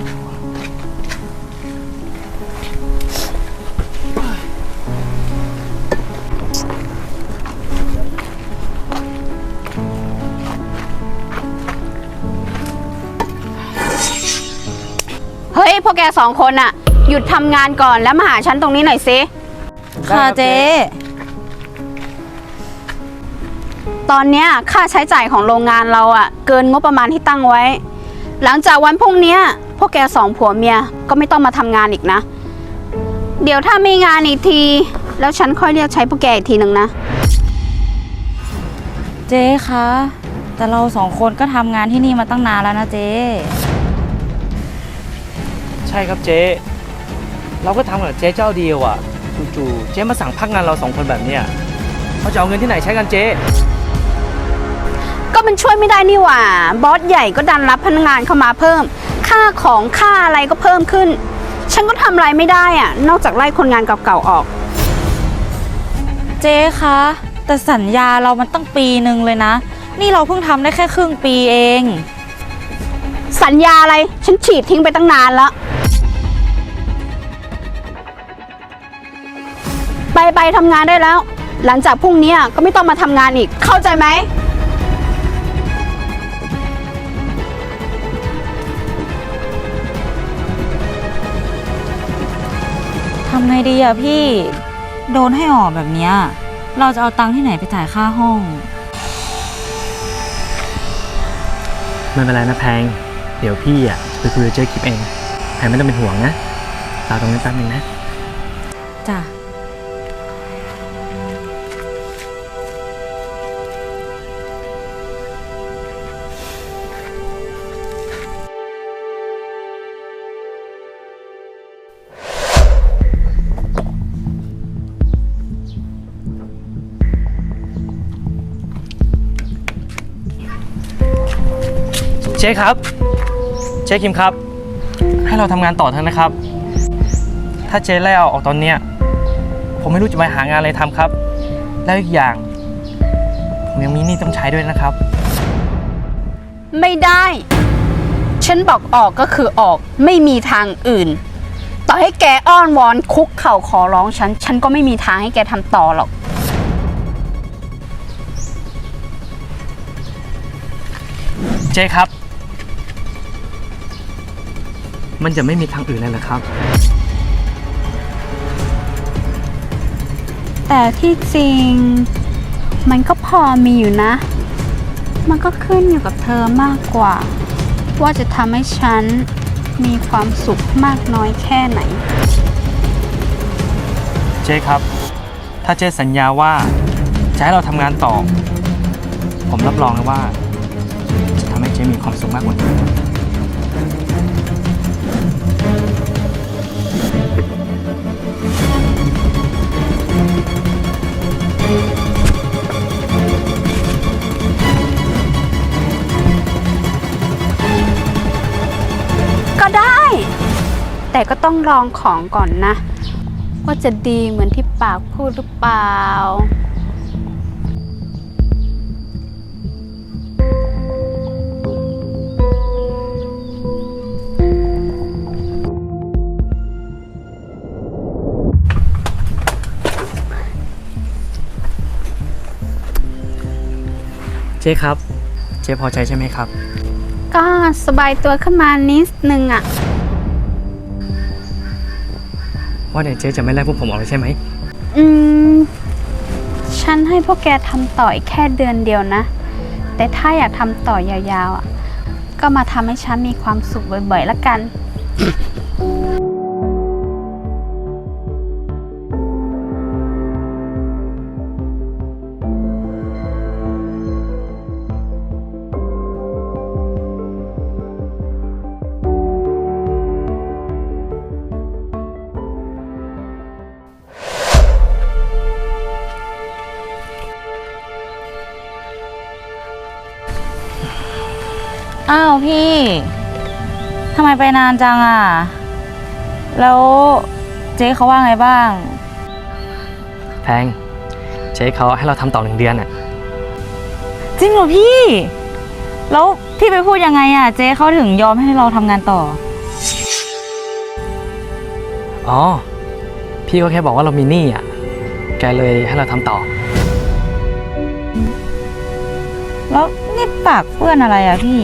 เฮ้ย พวกแกสองคนอะหยุดทำงานก่อนแล้วมาหาฉันตรงนี้หน่อยสิ ค่ะเจ๊ตอนเนี้ยค่าใช้จ่ายของโรงงานเราอะเกินงบประมาณที่ตั้งไว้ หลังจากวันพรุ่งเนี้ย พวกแกสองผัวเมียก็ไม่ต้องมาทำงานอีกนะ เดี๋ยวถ้ามีงานอีกที แล้วฉันค่อยเรียกใช้พวกแกอีกทีหนึ่งนะ เจ๊คะ แต่เราสองคนก็ทำงานที่นี่มาตั้งนานแล้วนะเจ๊ใช่ครับเจ๊ เราก็ทำกับเจ๊เจ้าเดียวอะจู่ๆเจ๊มาสั่งพักงานเราสองคนแบบเนี้ยเขาจะเอาเงินที่ไหนใช้กันเจ๊ก็มันช่วยไม่ได้นี่หว่า บอสใหญ่ก็ดันรับพนักงานเข้ามาเพิ่ม ค่าของค่าอะไรก็เพิ่มขึ้น ฉันก็ทำอะไรไม่ได้อะนอกจากไล่คนงานเก่าๆออก เจ๊คะ แต่สัญญาเรามันตั้งปีหนึ่งเลยนะ นี่เราเพิ่งทำได้แค่ครึ่งปีเอง สัญญาอะไรฉันฉีดทิ้งไปตั้งนานแล้ว ไปไปทำงานได้แล้ว หลังจากพรุ่งนี้ก็ไม่ต้องมาทำงานอีกเข้าใจไหมำไงดีอะพี่ โดนให้ออกแบบเนี้ย เราจะเอาตังค์ที่ไหนไปจ่ายค่าห้อง ไม่เป็นไรนะแพง เดี๋ยวพี่อะจะไปคุยกับเจ๊คลิปเอง แพงไม่ต้องเป็นห่วงนะรอตรงนี้แป๊บนึงนะ จ้ะ เจ๊ครับเจ๊คิมครับ ให้เราทำงานต่อเถอะนะครับ ถ้าเจ๊ไล่เอาออกตอนเนี้ยผมไม่รู้จะไปหางานอะไรทำครับ แล้วอีกอย่าง ผมยังมีหนี้ต้องใช้ด้วยนะครับ ไม่ได้ ฉันบอกออกก็คือออกไม่มีทางอื่น ต่อให้แกอ้อนวอนคุกเข่าขอร้องฉัน ฉันก็ไม่มีทางให้แกทำต่อหรอก เจ๊ครับ มันจะไม่มีทางอื่นเลยเหรอครับ แต่ที่จริง มันก็พอมีอยู่นะ มันก็ขึ้นอยู่กับเธอมากกว่า ว่าจะทำให้ฉันมีความสุขมากน้อยแค่ไหน เจ๊ครับ ถ้าเจ๊สัญญาว่าจะให้เราทำงานต่อ ผมรับรองเลยว่า จะทำให้เจ๊มีความสุขมากกว่านี้ แต่ก็ต้องลองของก่อนนะ ว่าจะดีเหมือนที่ปากพูดหรือเปล่าเจ๊ครับ เจ๊พอใจใช่ไหมครับ ก็สบายตัวขึ้นมานิดนึงอะ่ะ ว่าเดี๋ยวเจ๊จะไม่ไล่พวกผมออกเลยใช่ไหม อืม ฉันให้พวกแกทำต่ออีกแค่เดือนเดียวนะ แต่ถ้าอยากทำต่อยาวๆอะ ก็มาทำให้ฉันมีความสุขบ่อยๆละกัน อ้าวพี่ทำไมไปนานจังอะ แล้วเจ๊เขาว่าไงบ้าง แพงเจ๊เขาให้เราทำต่อหนึ่งเดือนอะ จริงเหรอพี่ แล้วพี่ไปพูดยังไงอะ เจ๊เขาถึงยอมให้เราทำงานต่อ อ๋อ พี่ก็แค่บอกว่าเรามีหนี้อะ แกเลยให้เราทำต่อ แล้วนี่ปากเปื้อนอะไรอะพี่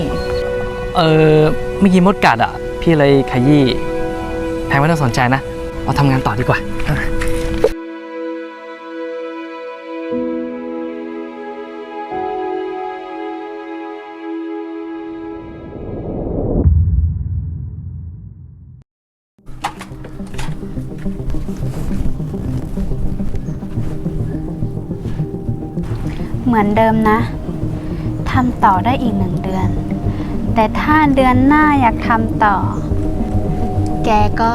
เออเมื่อกี้มดกัดอะ พี่เลยขยี้แพงไม่ต้องสนใจนะเราทำงานต่อดีกว่า เหมือนเดิมนะ ทำต่อได้อีกหนึ่งเดือน แต่ถ้าเดือนหน้าอยากทำต่อ แกก็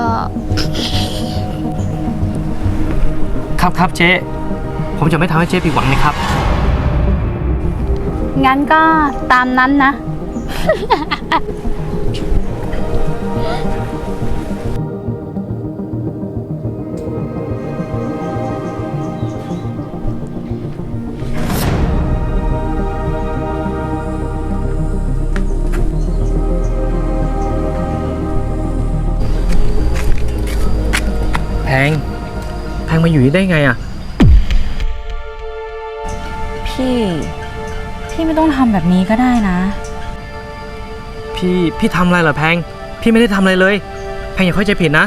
ครับครับเจ๊ ผมจะไม่ทำให้เจ๊ผิดหวังนะครับ งั้นก็ตามนั้นนะ พง แพงมาอยู่นี่ได้ไงอะพี่ พี่ไม่ต้องทำแบบนี้ก็ได้นะ พี่พี่ทำอะไรเหรอแพง พี่ไม่ได้ทำอะไรเลย แพงอย่าเข้าใจผิดนะ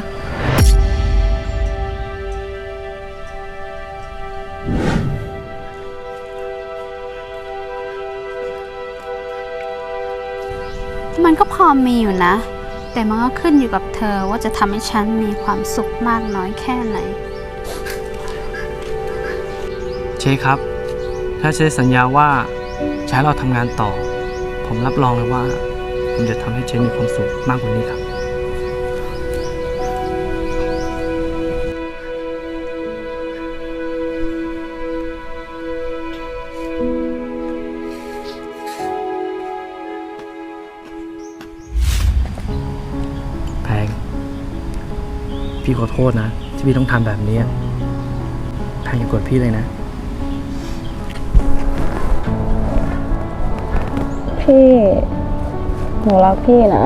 มันก็พอมีอยู่นะ แต่มันก็ขึ้นอยู่กับเธอว่าจะทำให้ฉันมีความสุขมากน้อยแค่ไหนเจ๊ครับ ถ้าเจ๊สัญญาว่าใช้เราทำงานต่อ ผมรับรองเลยว่า ผมจะทำให้เจ๊มีความสุขมากกว่านี้ครับ พี่ขอโทษนะ ที่พี่ต้องทำแบบนี้แพงอย่าโกดพี่เลยนะ พี่ หนูรักพี่นะ